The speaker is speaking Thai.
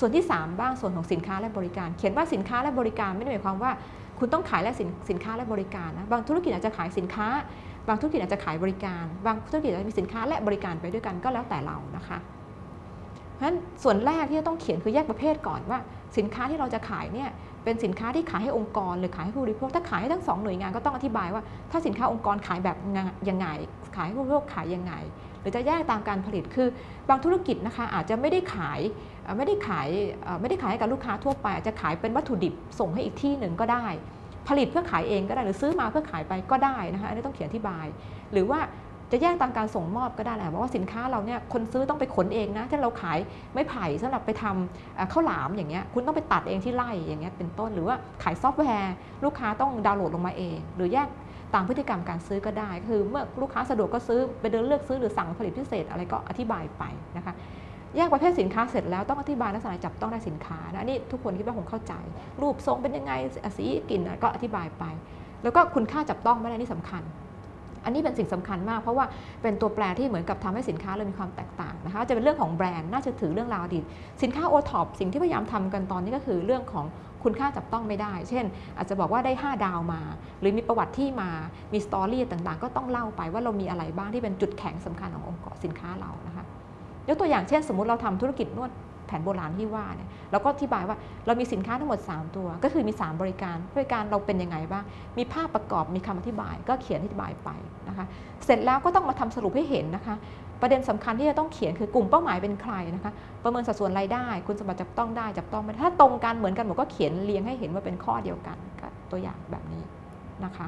ส่วนที่ 3 บ้างส่วนของสินค้าและบริการ เขียนว่าสินค้าและบริการไม่ได้หมายความว่าคุณต้องขายและสินสินค้าและบริการนะบางธุรกิจอาจจะขายสินค้า บางธุรกิจอาจจะขายบริการ บางธุรกิจอาจจะมีสินค้าและบริการไปด้วยกันก็แล้วแต่เรานะคะเพราะฉะนั้นส่วนแรกที่จะต้องเขียนคือแยกประเภทก่อนว่า สินค้าที่เราจะขายเนี่ยเป็นสินค้าที่ขายให้องค์กรหรือขายให้ผู้บริโภคถ้าขายให้ทั้งสองหน่วยงานก็ต้องอธิบายว่า ถ้าสินค้าองค์กรขายแบบยังไง ขายให้ผู้บริโภคขายยังไง หรือจะแยกตามการผลิตคือบางธุรกิจนะคะอาจจะไม่ได้ขายไม่ได้ขายไม่ได้ขายให้กับลูกค้าทั่วไป อาจจะขายเป็นวัตถุดิบส่งให้อีกที่หนึ่งก็ได้ ผลิตเพื่อขายเองก็ได้หรือซื้อมาเพื่อขายไปก็ได้นะคะอันนี้ต้องเขียนอธิบาย หรือว่า จะแยกตามการส่งมอบก็ได้แหละบอกว่าสินค้าเราเนี่ยคนซื้อต้องไปขนเองนะถ้าเราขายไม่ไผ่สำหรับไปทำข้าวหลามอย่างเงี้ยคุณต้องไปตัดเองที่ไร่อย่างเงี้ยเป็นต้นหรือว่าขายซอฟต์แวร์ลูกค้าต้องดาวน์โหลดลงมาเอง หรือแยกตามพฤติกรรมการซื้อก็ได้ คือเมื่อลูกค้าสะดวกก็ซื้อไปเดินเลือกซื้อหรือสั่งผลิตพิเศษอะไรก็อธิบายไปนะคะแยกประเภทสินค้าเสร็จแล้วต้องอธิบายลักษณะจับต้องได้สินค้านะนี่ทุกคนคิดว่าคงเข้าใจ รูปทรงเป็นยังไงสีกลิ่นก็อธิบายไป แล้วก็คุณค่าจับต้องไม่ได้นี่สำคัญ อันนี้เป็นสิ่งสำคัญมาก เพราะว่าเป็นตัวแปรที่เหมือนกับทำให้สินค้าเรามีความแตกต่างนะคะจะเป็นเรื่องของแบรนด์น่าจะถือเรื่องราวอดีตสินค้าโอท็อปสิ่งที่พยายามทำกันตอนนี้ก็คือเรื่องของคุณค่าจับต้องไม่ได้ เช่น อาจจะบอกว่าได้ 5 ดาวมา หรือมีประวัติที่มา มีสตอรี่ต่างๆ ก็ต้องเล่าไปว่าเรามีอะไรบ้างที่เป็นจุดแข็งสำคัญขององค์กรสินค้าเรานะคะ ยกตัวอย่างเช่น สมมุติเราทำธุรกิจนวด แผนโบราณที่ว่าเนี่ยเราก็อธิบายว่าเรามีสินค้าทั้งหมด 3 ตัว ก็คือมี 3 บริการบริการเราเป็นยังไงบ้างมีภาพประกอบมีคำอธิบาย ก็เขียนอธิบายไปนะคะเสร็จแล้วก็ต้องมาทำสรุปให้เห็นนะคะ ประเด็นสำคัญที่จะต้องเขียนคือกลุ่มเป้าหมายเป็นใครนะคะประเมินสัดส่วนรายได้ คุณสมบัติจับต้องได้จับต้องไม่ถ้าตรงกันเหมือนกันหมดก็เขียนเรียงให้เห็นว่าเป็นข้อเดียวกันตัวอย่างแบบนี้นะคะ